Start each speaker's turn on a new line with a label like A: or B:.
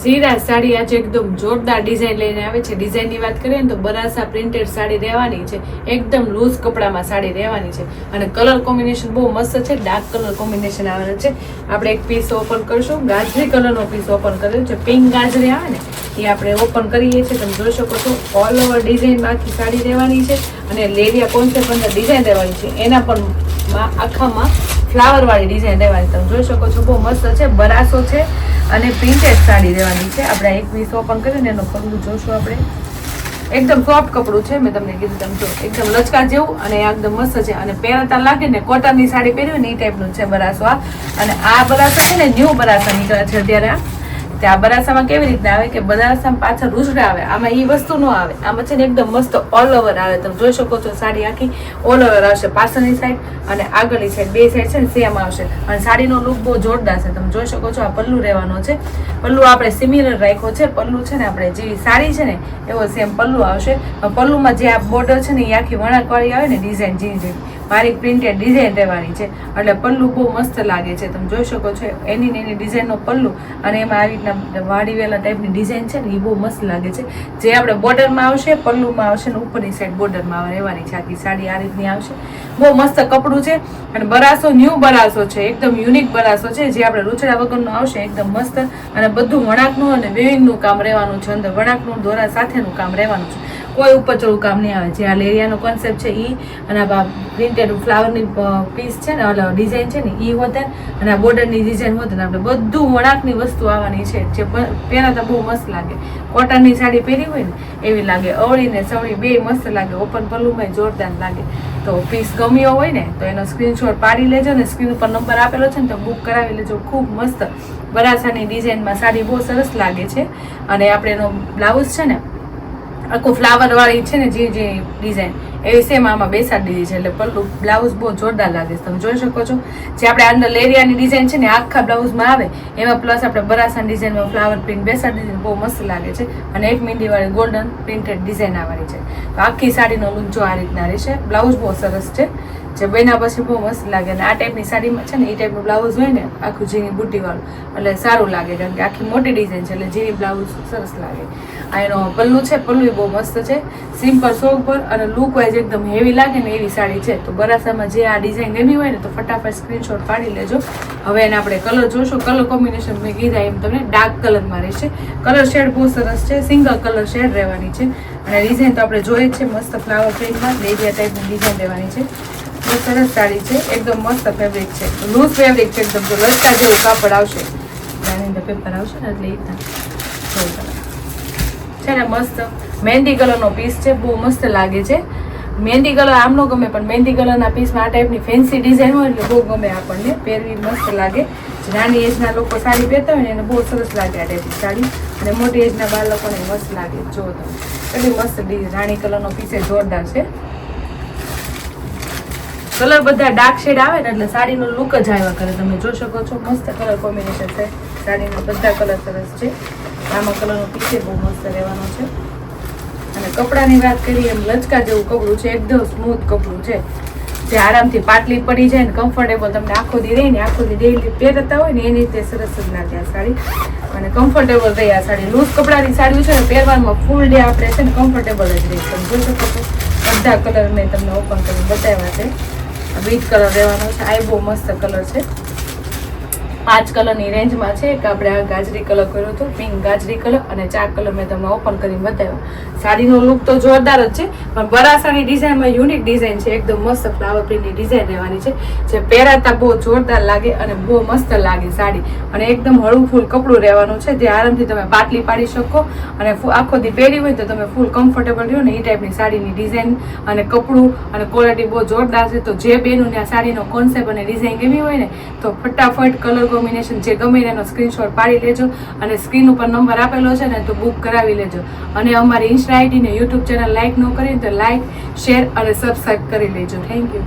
A: સીરા સાડી આજે એકદમ જોરદાર ડિઝાઇન લઈને આવે છે. ડિઝાઇનની વાત કરીએ ને તો બરાસા પ્રિન્ટેડ સાડી રહેવાની છે. એકદમ લૂઝ કપડામાં સાડી રહેવાની છે. અને કલર કોમ્બિનેશન બહુ મસ્ત છે. ડાર્ક કલર કોમ્બિનેશન આવેલું છે. આપણે એક પીસ ઓપન કરશું. ગાજરી કલરનો પીસ ઓપન કરેલો છે. પિંક ગાજરી આવે ને, એ આપણે ઓપન કરીએ છીએ. તમે જોઈ શકો છો. ઓલ ઓવર ડિઝાઇન આખી સાડી રહેવાની છે. અને લેરિયા કોન્સેપ્ટ અંદર ડિઝાઇન દેવાની છે? એના પણ આખામાં ફ્લાવર વાળી ડિઝાઇન દેવાની તમે જોઈ શકો છો, બહુ મસ્ત છે, બરાસો છે અને પ્રિન્ટેડ સાડી દેવાની છે. આપણે એક વીસ ઓપન કરીને એનો પગલું જોશું આપણે. એકદમ સોફ્ટ કપડું છે, મેં તમને કીધું તમે જો, એકદમ લચકા જેવું અને એકદમ મસ્ત છે. અને પહેરતા લાગે ને કોટનની સાડી પહેરવી ને એ ટાઈપનું છે બરાસો આ અને આ બરાસો છે ને ન્યૂ બરાસા નીકળ્યા છે અત્યારે આ તે આ બરાસામાં કેવી રીતના આવે કે બરાસામાં પાછળ રૂસડા આવે, આમાં એ વસ્તુ ન આવે. આમાં છે ને એકદમ મસ્ત ઓલ ઓવર આવે. તમે જોઈ શકો છો સાડી આખી ઓલ ઓવર આવશે. પાછળની સાઈડ અને આગળની સાઈડ બે સાઈડ છે ને સેમ આવશે. અને સાડીનો લુક બહુ જોરદાર છે. તમે જોઈ શકો છો આ પલ્લુ રહેવાનો છે. પલ્લુ આપણે સિમિલર રાખ્યો છે. પલ્લુ છે ને આપણે જેવી સાડી છે ને, એવો સેમ પલ્લુ આવશે. પલ્લુમાં જે આ બોર્ડર છે ને એ આખી વણાકવાળી આવે ને ડિઝાઇન જેવી જેવી. મારી પ્રિન્ટેડ ડિઝાઇન રહેવાની છે. એટલે પલ્લુ બહુ મસ્ત લાગે છે. તમે જોઈ શકો છો, એની એની ડિઝાઇનનો પલ્લુ. અને એમાં આવી રીતના વાડીવેલા ટાઈપની ડિઝાઇન છે ને એ બહુ મસ્ત લાગે છે. જે આપણે બોર્ડરમાં આવશે, પલ્લુમાં આવશે ને ઉપરની સાઈડ બોર્ડરમાં રહેવાની છે. આખી સાડી આ રીતની આવશે. બહુ મસ્ત કપડું છે. અને બરાસો ન્યૂ બરાસો છે. એકદમ યુનિક બરાસો છે. જે આપણે રૂચડા વગરનું આવશે, એકદમ મસ્ત. અને બધું વણાકનું અને વિવિંગનું કામ રહેવાનું છે. અંદર વણાકનું દોરા સાથેનું કામ રહેવાનું છે. કોઈ ઉપર ચડવું કામ નહીં આવે. જે આ લેરિયાનો કોન્સેપ્ટ છે એ અને આ પ્રિન્ટેડ ફ્લાવરની પીસ છે ને ઓલો ડિઝાઇન છે ને એ હોત અને આ બોર્ડરની ડિઝાઇન હોત ને આપણે બધું વણાકની વસ્તુ આવવાની છે. જે પહેરાતા બહુ મસ્ત લાગે. કોટનની સાડી પહેરી હોય ને, એવી લાગે. અવળી ને સવળી બે મસ્ત લાગે. ઓપન પલ્લુમાં જોરદાર લાગે. તો પીસ ગમ્યો હોય ને, તો એનો સ્ક્રીનશોટ પાડી લેજો ને સ્ક્રીન ઉપર નંબર આપેલો છે ને, તો બુક કરાવી લેજો. ખૂબ મસ્ત. બરાસાની ડિઝાઇનમાં સાડી બહુ સરસ લાગે છે. અને આપણે એનો બ્લાઉઝ છે ને આખું ફ્લાવર વાળી છે ને જે જે ડિઝાઇન એવી સેમ આમાં બેસાડી દીધી છે. એટલે પલ્લુ બ્લાઉઝ બહુ જોરદાર લાગે છે. તમે જોઈ શકો છો, જે આપણે અંદર લેરિયાની ડિઝાઇન છે ને આખા બ્લાઉઝમાં આવે. એમાં પ્લસ આપણે બરાસાની ડિઝાઇનમાં ફ્લાવર પ્રિન્ટ બેસાડી દીધી બહુ મસ્ત લાગે છે. અને એક મીંડીવાળી ગોલ્ડન પ્રિન્ટેડ ડિઝાઇન આવવાની છે. તો આખી સાડીનો લુક જો આ રીતના રહેશે બ્લાઉઝ બહુ સરસ છે. જે બન્યા પછી બહુ મસ્ત લાગે અને આ ટાઈપની સાડીમાં છે ને એ ટાઈપનું બ્લાઉઝ હોય ને, આખું ઝીણી બુટ્ટીવાળું એટલે સારું લાગે કારણ કે આખી મોટી ડિઝાઇન છે, એટલે ઝીણી બ્લાઉઝ સરસ લાગે. આ એનો પલ્લુ છે, પલ્લુ એ બહુ મસ્ત છે. સિમ્પલ શોક પર અને લુક વાઇઝ એકદમ હેવી લાગે ને એવી સાડી છે. તો બરાસામાં જે આ ડિઝાઇન ગમી હોય ને, તો ફટાફટ સ્ક્રીનશોટ પાડી લેજો. હવે એને આપણે કલર જોશું. કલર કોમ્બિનેશન મેં કીધા એમ તમને ડાર્ક કલરમાં રહેશે. કલર શેડ બહુ સરસ છે સિંગલ કલર શેડ રહેવાની છે. અને ડિઝાઇન તો આપણે જોઈએ છે, મસ્ત ફ્લાવર પ્રિન્ટમાં લેરિયા ટાઈપની ડિઝાઇન રહેવાની છે. બહુ સરસ સાડી છે. એકદમ મસ્ત ફેબ્રિક છે. લૂઝ ફેબ્રિક છે એકદમ તો લચકા જેવું કાપડ આવશે. આની અંદર પેપર આવશે ને એટલે એ છે ને મસ્ત. મહેંદી કલરનો પીસ છે. બહુ મસ્ત લાગે છે. મહેંદી કલર આમનો ગમે, પણ મહેંદી કલરના પીસમાં આ ટાઈપની ફેન્સી ડિઝાઇન હોય એટલે બહુ ગમે આપણને. પહેરવી મસ્ત લાગે. નાની એજના લોકો સાડી પહેરતા હોય ને એને બહુ સરસ લાગે આ ટાઈપની સાડી. અને મોટી એજના બાળકોને મસ્ત લાગે. જો તમે. કેટલી મસ્ત રાણી કલરનો પીસ જોરદાર છે. કલર બધા ડાર્ક શેડ આવે ને એટલે સાડીનો લુક જ આવ્યા કરે. તમે જોઈ શકો છો, મસ્ત કલર કોમ્બિનેશન છે. સાડીનો બધા કલર સરસ છે. આમાં કલરનો પીછે બહુ મસ્ત રહેવાનો છે. અને કપડાની વાત કરીએ, એમ લચકા જેવું કપડું છે, એકદમ સ્મૂથ કપડું છે. જે આરામથી પાટલી પડી જાય ને કમ્ફર્ટેબલ તમને આખો દી રહી ને આખો દી ડેલી પહેરતા હોય ને એની રીતે સરસ જ ના આ સાડી. અને કમ્ફર્ટેબલ રહી આ સાડી. લૂઝ કપડાની સાડી છે ને પહેરવામાં ફૂલ ડે આપણે છે ને કમ્ફર્ટેબલ જ રહી તમે જોઈ શકો છો, બધા કલર મેં તમને ઓપન કરીને બતાવ્યા છે. બીટ કલર રહેવાનો છે. આ મસ્ત કલર છે. પાંચ કલરની રેન્જમાં છે. એક આપણે આ ગાજરી કલર કર્યો હતો પિંક ગાજરી કલર અને ચાર કલર મેં તમને ઓપન કરીને બતાવ્યો. સાડીનો લુક તો જોરદાર જ છે, પણ બરાસાની ડિઝાઇનમાં યુનિક ડિઝાઇન છે. એકદમ મસ્ત ફ્લાવર પ્રિન્ટની ડિઝાઇન રહેવાની છે, જે પહેરાતા બહુ જોરદાર લાગે અને બહુ મસ્ત લાગે સાડી. અને એકદમ હળવું કપડું રહેવાનું છે, જે આરામથી તમે પાટલી પાડી શકો અને આખો દી પહેરી હોય તો તમે ફૂલ કમ્ફર્ટેબલ રહ્યો ને, એ ટાઈપની સાડીની ડિઝાઇન અને કપડું અને ક્વોલિટી બહુ જોરદાર છે. તો જે બેનું આ સાડીનો કોન્સેપ્ટ અને ડિઝાઇન ગમી હોય ને, તો ફટાફટ કલર કોમ્બિનેશન જે ગમે એનો સ્ક્રીનશોટ પાડી લેજો અને સ્ક્રીન ઉપર નંબર આપેલો છે ને તો બુક કરાવી લેજો. અને અમારી ઇન્સ્ટા આઈડીને યુટ્યુબ ચેનલ લાઇક ન કરી તો લાઇક શેર અને સબસ્ક્રાઈબ કરી લેજો. Thank you